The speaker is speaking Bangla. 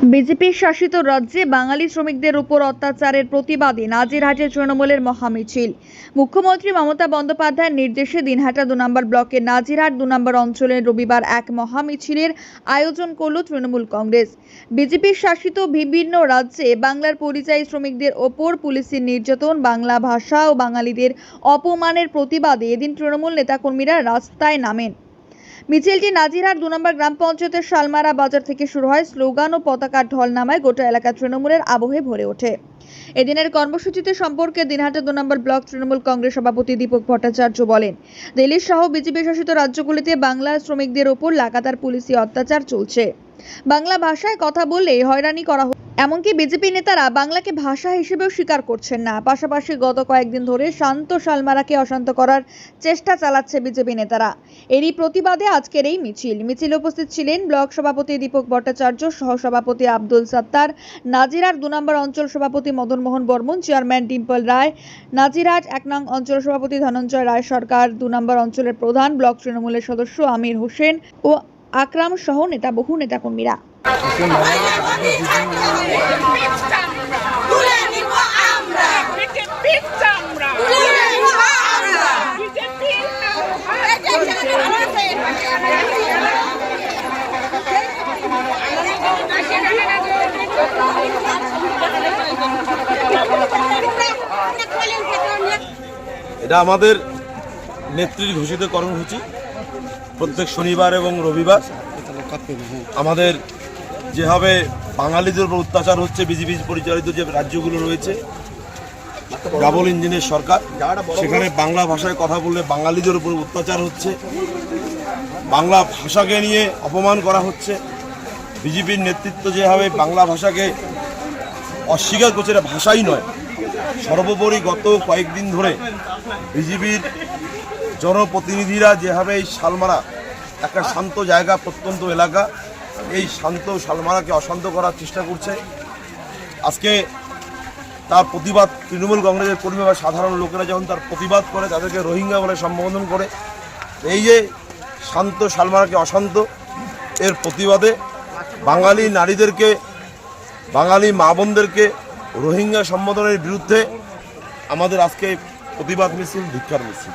বিজেপি শাসিত রাজ্যে বাঙালি শ্রমিকদের উপর অত্যাচারের প্রতিবাদে নাজিরহাটে তৃণমূলের মহামিছিল। মুখ্যমন্ত্রী মমতা বন্দ্যোপাধ্যায়ের নির্দেশে দিনহাটা দু নম্বর ব্লকের নাজিরহাট দু নম্বর অঞ্চলে রবিবার এক মহামিছিলের আয়োজন করল তৃণমূল কংগ্রেস। বিজেপির শাসিত বিভিন্ন রাজ্যে বাংলার পরিযায়ী শ্রমিকদের ওপর পুলিশের নির্যাতন, বাংলা ভাষা ও বাঙালিদের অপমানের প্রতিবাদে এদিন তৃণমূল নেতাকর্মীরা রাস্তায় নামেন। মিছিলটি নাজিরহাট দু নম্বর গ্রাম পঞ্চায়েতের শালমারা বাজার থেকে শুরু হয় স্লোগান ও পতাকার ঢল নামায় গোটা এলাকা তৃণমূলের আবহে ভরে ওঠে। এদিনের কর্মসূচিতে সম্পর্কে দিনহাটা দু নম্বর ব্লক তৃণমূল কংগ্রেস সভাপতি দীপক ভট্টাচার্য বলেন দিল্লি সহ বিজেপি শাসিত রাজ্যগুলিতে বাংলা শ্রমিকদের ওপর লাগাতার পুলিশি অত্যাচার চলছে। বাংলা ভাষায় কথা বললে হয়রানি করা এমনকি বিজেপি নেতারা বাংলাকে ভাষা হিসেবেও স্বীকার করছেন না। পাশাপাশি গত কয়েকদিন ধরে শান্ত শালমারাকে অশান্ত করার চেষ্টা চালাচ্ছে বিজেপি নেতারা। এরই প্রতিবাদে আজকের এই মিছিল। মিছিলে উপস্থিত ছিলেন ব্লক সভাপতি দীপক ভট্টাচার্য, সহসভাপতি আব্দুল সাত্তার, নাজিরার দু নম্বর অঞ্চল সভাপতি মদন মোহন বর্মন, চেয়ারম্যান ডিম্পল রায় নাজিরাট এক নং অঞ্চল সভাপতি ধনঞ্জয় রায় সরকার, দু নম্বর অঞ্চলের প্রধান ব্লক তৃণমূলের সদস্য আমির হোসেন ও আকরাম সহ নেতা বহু নেতাকর্মীরা। এটা আমাদের নেত্রীর ঘোষিত কর্মসূচি। প্রত্যেক শনিবার এবং রবিবার আমাদের যেভাবে বাঙালিদের উপর অত্যাচার হচ্ছে, বিজেপি পরিচালিত যে রাজ্যগুলো রয়েছে, ডাবল ইঞ্জিনের সরকার, সেখানে বাংলা ভাষায় কথা বললে বাঙালিদের উপর অত্যাচার হচ্ছে, বাংলা ভাষাকে নিয়ে অপমান করা হচ্ছে, বিজেপির নেতৃত্ব যেভাবে বাংলা ভাষাকে অস্বীকার করছে, এটা ভাষাই নয়, সর্বোপরি গত কয়েকদিন ধরে বিজেপির জনপ্রতিনিধিরা যেভাবে এই শালমারা একটা শান্ত জায়গা, প্রত্যন্ত এলাকা, এই শান্ত শালমারাকে অশান্ত করার চেষ্টা করছে। আজকে তার প্রতিবাদ তৃণমূল কংগ্রেসের কর্মী বা সাধারণ লোকেরা যখন তার প্রতিবাদ করে, তাদেরকে রোহিঙ্গা বলে সম্বোধন করে। এই যে শান্ত শালমারাকে অশান্ত, এর প্রতিবাদে বাঙালি নারীদেরকে, বাঙালি মা বোনদেরকে রোহিঙ্গা সম্বোধনের বিরুদ্ধে আমাদের আজকে প্রতিবাদ মিছিল ধিক্ষার মিছিল।